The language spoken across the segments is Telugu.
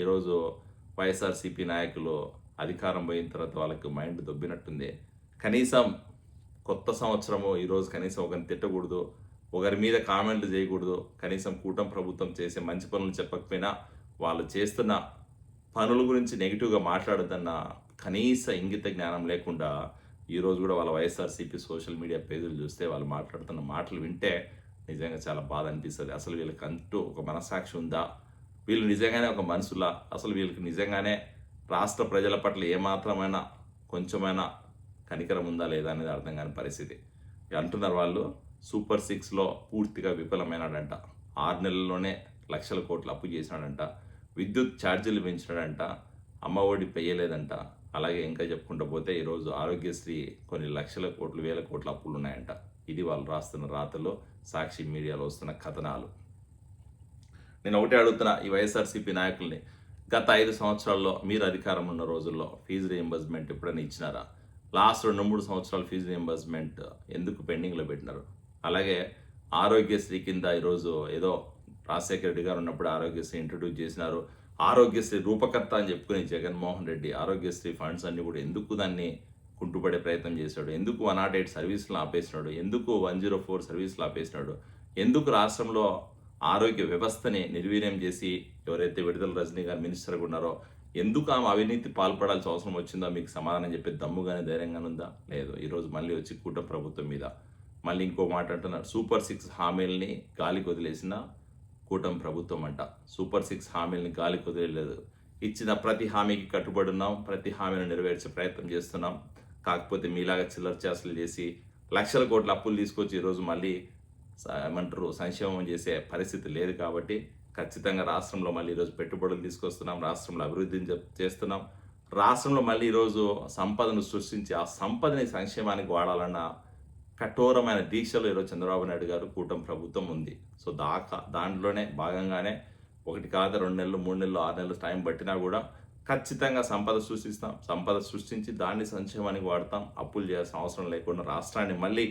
ఈరోజు వైఎస్ఆర్సీపీ నాయకులు అధికారం పోయిన తర్వాత వాళ్ళకి మైండ్ దొబ్బినట్టుంది. కనీసం కొత్త సంవత్సరము ఈరోజు కనీసం ఒకరిని తిట్టకూడదు ఒకరి మీద కామెంట్లు చేయకూడదు కనీసం కూటమి ప్రభుత్వం చేసే మంచి పనులు చెప్పకపోయినా వాళ్ళు చేస్తున్న పనుల గురించి నెగిటివ్గా మాట్లాడదన్న కనీస ఇంగిత జ్ఞానం లేకుండా ఈరోజు కూడా వాళ్ళ వైఎస్ఆర్సీపీ సోషల్ మీడియా పేజీలు చూస్తే వాళ్ళు మాట్లాడుతున్న మాటలు వింటే నిజంగా చాలా బాధ అనిపిస్తుంది. అసలు వీళ్ళకంటూ ఒక మనసాక్షి ఉందా? వీళ్ళు నిజంగానే ఒక మనుషులా? అసలు వీళ్ళకి నిజంగానే రాష్ట్ర ప్రజల పట్ల ఏమాత్రమైనా కొంచెమైనా కనికరం ఉందా లేదా అనేది అర్థం కాని పరిస్థితి. అంటున్నారు వాళ్ళు సూపర్ సిక్స్లో పూర్తిగా విఫలమైనాడంట. ఆరు నెలల్లోనే లక్షల కోట్లు అప్పు చేసినాడంట. విద్యుత్ ఛార్జీలు పెంచినాడంట. అమ్మ ఒడి పెయ్యలేదంట. అలాగే ఇంకా చెప్పుకుంటూ పోతే ఈరోజు ఆరోగ్యశ్రీ కొన్ని లక్షల కోట్లు వేల కోట్ల అప్పులు ఉన్నాయంట ఇది వాళ్ళు రాస్తున్న రాతలో సాక్షి మీడియాలో వస్తున్న కథనాలు. నేను ఒకటే అడుగుతున్నా ఈ వైఎస్ఆర్సీపీ నాయకుల్ని గత ఐదు సంవత్సరాల్లో మీరు అధికారం ఉన్న రోజుల్లో ఫీజు రియంబర్స్మెంట్ ఎప్పుడైనా ఇచ్చినారా? లాస్ట్ రెండు మూడు సంవత్సరాలు ఫీజు రియంబర్స్మెంట్ ఎందుకు పెండింగ్లో పెట్టినారు? అలాగే ఆరోగ్యశ్రీ కింద ఈరోజు ఏదో రాజశేఖర రెడ్డి గారు ఉన్నప్పుడు ఆరోగ్యశ్రీ ఇంట్రడ్యూస్ చేసినారు. ఆరోగ్యశ్రీ రూపకర్త అని చెప్పుకుని జగన్మోహన్ రెడ్డి ఆరోగ్యశ్రీ ఫండ్స్ అన్ని కూడా ఎందుకు దాన్ని కుంటుపడే ప్రయత్నం చేశాడు? ఎందుకు వన్ నాట్ ఎయిట్ సర్వీసులు ఆపేసినాడు? ఎందుకు వన్ జీరో ఫోర్ సర్వీసులు ఆపేసినాడు? ఎందుకు రాష్ట్రంలో ఆరోగ్య వ్యవస్థని నిర్వీర్యం చేసి ఎవరైతే విడుదల రజనీ గారు మినిస్టర్గా ఉన్నారో ఎందుకు ఆమె అవినీతి పాల్పడాల్సిన అవసరం వచ్చిందో మీకు సమాధానం చెప్పే దమ్ముగానే ధైర్యంగానే ఉందా? లేదు. ఈరోజు మళ్ళీ వచ్చి కూట ప్రభుత్వం మీద మళ్ళీ ఇంకో మాట అంటున్నారు. సూపర్ సిక్స్ హామీల్ని గాలికి వదిలేసిన కూటమి ప్రభుత్వం అంట. సూపర్ సిక్స్ హామీల్ని గాలికి వదిలేదు ఇచ్చిన ప్రతి హామీకి కట్టుబడి ఉన్నాం. ప్రతి హామీని నెరవేర్చే ప్రయత్నం చేస్తున్నాం. కాకపోతే మీలాగా చిల్లర చేసలు చేసి లక్షల కోట్ల అప్పులు తీసుకొచ్చి ఈరోజు మళ్ళీ ఏమంటారు సంక్షేమం చేసే పరిస్థితి లేదు కాబట్టి ఖచ్చితంగా రాష్ట్రంలో మళ్ళీ ఈరోజు పెట్టుబడులు తీసుకొస్తున్నాం రాష్ట్రంలో అభివృద్ధిని చేస్తున్నాం. రాష్ట్రంలో మళ్ళీ ఈరోజు సంపదను సృష్టించి ఆ సంపదని సంక్షేమానికి వాడాలన్న కఠోరమైన దీక్షలో ఈరోజు చంద్రబాబు నాయుడు గారు కూటమి ప్రభుత్వం ఉంది. సో దాకా దాంట్లోనే భాగంగానే ఒకటి కాదు రెండు నెలలు మూడు నెలలు ఆరు నెలలు టైం పట్టినా కూడా ఖచ్చితంగా సంపద సృష్టిస్తాం. సంపద సృష్టించి దాన్ని సంక్షేమానికి వాడతాం. అప్పులు చేయాల్సిన అవసరం లేకుండా రాష్ట్రాన్ని మళ్ళీ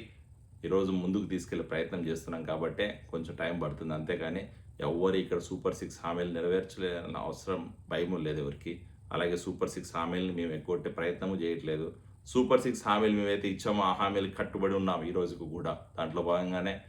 ఈరోజు ముందుకు తీసుకెళ్ళే ప్రయత్నం చేస్తున్నాం కాబట్టే కొంచెం టైం పడుతుంది. అంతేగాని ఎవ్వరు ఇక్కడ సూపర్ సిక్స్ హామీలు నెరవేర్చలేదన్న అవసరం భయం లేదు ఎవరికి. అలాగే సూపర్ సిక్స్ హామీలను మేము ఎగ్గొట్టే ప్రయత్నము చేయట్లేదు. సూపర్ సిక్స్ హామీలు మేమైతే ఇచ్చామో ఆ హామీలకు కట్టుబడి ఉన్నాం ఈ రోజుకు కూడా. దాంట్లో భాగంగానే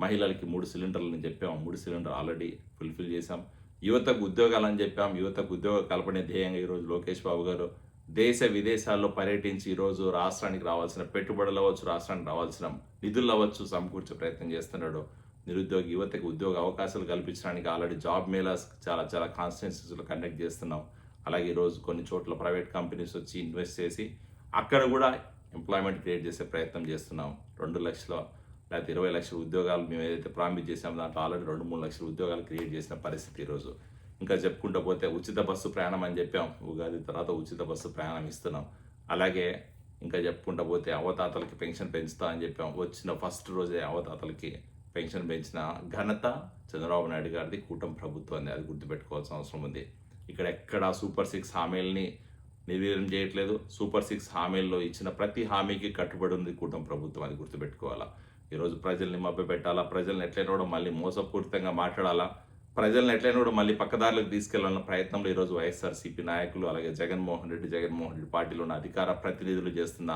మహిళలకి మూడు సిలిండర్లు చెప్పాము చెప్పాం. మూడు సిలిండర్ ఆల్రెడీ ఫుల్ఫిల్ చేశాం. యువతకు ఉద్యోగాలు అని చెప్పాం. యువతకు ఉద్యోగ కల్పనే ధ్యేయంగా ఈరోజు లోకేష్ బాబు గారు దేశ విదేశాల్లో పర్యటించి ఈరోజు రాష్ట్రానికి రావాల్సిన పెట్టుబడులు అవ్వచ్చు రాష్ట్రానికి రావాల్సిన నిధులు అవ్వచ్చు సమకూర్చే ప్రయత్నం చేస్తున్నాడు. నిరుద్యోగ యువతకు ఉద్యోగ అవకాశాలు కల్పించడానికి ఆల్రెడీ జాబ్ మేళాస్ చాలా చాలా కాన్స్టిట్యున్సీస్లో కండక్ట్ చేస్తున్నాం. అలాగే ఈరోజు కొన్ని చోట్ల ప్రైవేట్ కంపెనీస్ వచ్చి ఇన్వెస్ట్ చేసి అక్కడ కూడా ఎంప్లాయ్మెంట్ క్రియేట్ చేసే ప్రయత్నం చేస్తున్నాం. రెండు లక్షల లేకపోతే ఇరవై లక్షల ఉద్యోగాలు మేము ఏదైతే ప్రామిస్ చేసామో దాంట్లో ఆల్రెడీ రెండు మూడు లక్షల ఉద్యోగాలు క్రియేట్ చేసిన పరిస్థితి ఈరోజు ఇంకా చెప్పుకుంటూ పోతే ఉచిత బస్సు ప్రయాణం అని చెప్పాం. ఉగాది తర్వాత ఉచిత బస్సు ప్రయాణం ఇస్తున్నాం. అలాగే ఇంకా చెప్పుకుంటూ పోతే అవతాతలకి పెన్షన్ పెంచుతా అని చెప్పాం. వచ్చిన ఫస్ట్ రోజే అవతాతలకి పెన్షన్ పెంచిన ఘనత చంద్రబాబు నాయుడు గారిది కూటమి ప్రభుత్వాన్ని అది గుర్తుపెట్టుకోవాల్సిన అవసరం ఉంది. ఇక్కడ ఎక్కడ సూపర్ సిక్స్ హామీలని నిర్వీర్యం చేయట్లేదు. సూపర్ సిక్స్ హామీల్లో ఇచ్చిన ప్రతి హామీకి కట్టుబడి ఉంది కూటమి ప్రభుత్వం అది గుర్తుపెట్టుకోవాలా? ఈరోజు ప్రజల్ని మభ్య పెట్టాలా ప్రజల్ని ఎట్లయినా కూడా మళ్ళీ మోసపూరితంగా మాట్లాడాలా? ప్రజలను ఎట్లయినా కూడా మళ్ళీ పక్కదారులకు తీసుకెళ్ళాలన్న ప్రయత్నంలో ఈరోజు వైఎస్ఆర్సీపీ నాయకులు అలాగే జగన్మోహన్ రెడ్డి జగన్మోహన్ రెడ్డి పార్టీలో ఉన్న అధికార ప్రతినిధులు చేస్తున్న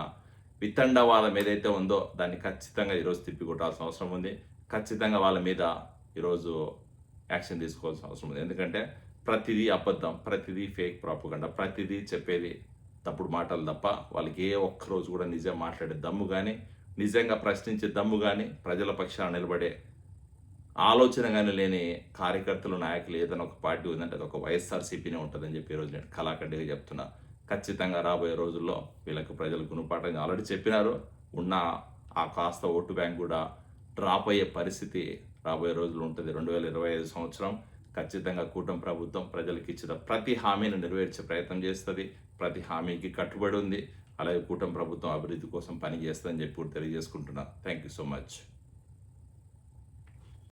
వితండవాదం ఏదైతే ఉందో దాన్ని ఖచ్చితంగా ఈరోజు తిప్పికొట్టాల్సిన అవసరం ఉంది. ఖచ్చితంగా వాళ్ళ మీద ఈరోజు యాక్షన్ తీసుకోవాల్సిన అవసరం ఉంది. ఎందుకంటే ప్రతిదీ అబద్ధం ప్రతిదీ ఫేక్ ప్రాపగండ ప్రతిదీ చెప్పేది తప్పుడు మాటలు తప్ప వాళ్ళకి ఏ ఒక్క రోజు కూడా నిజం మాట్లాడే దమ్ము కానీ నిజంగా ప్రశ్నించే దమ్ము కానీ ప్రజల పక్షాన నిలబడే ఆలోచన కానీ లేని కార్యకర్తలు నాయకులు ఏదైనా ఒక పార్టీ ఉందంటే అది ఒక వైఎస్ఆర్సీపీనే ఉంటుందని చెప్పి ఈరోజు నేను కళాఖండిగా చెప్తున్నా. ఖచ్చితంగా రాబోయే రోజుల్లో వీళ్ళకి ప్రజలు గుణపాఠం ఆల్రెడీ చెప్పినారు. ఉన్న ఆ కాస్త ఓటు బ్యాంక్ కూడా డ్రాప్ అయ్యే పరిస్థితి రాబోయే రోజులు ఉంటుంది. రెండు వేల ఇరవై ఐదు సంవత్సరం ఖచ్చితంగా కూటమి ప్రభుత్వం ప్రజలకు ఇచ్చిన ప్రతి హామీని నెరవేర్చే ప్రయత్నం చేస్తుంది. ప్రతి హామీకి కట్టుబడి ఉంది. అలాగే కూటమి ప్రభుత్వం అభివృద్ధి కోసం పని చేస్తుందని చెప్పి తెలియజేసుకుంటున్నాను థ్యాంక్ యూ సో మచ్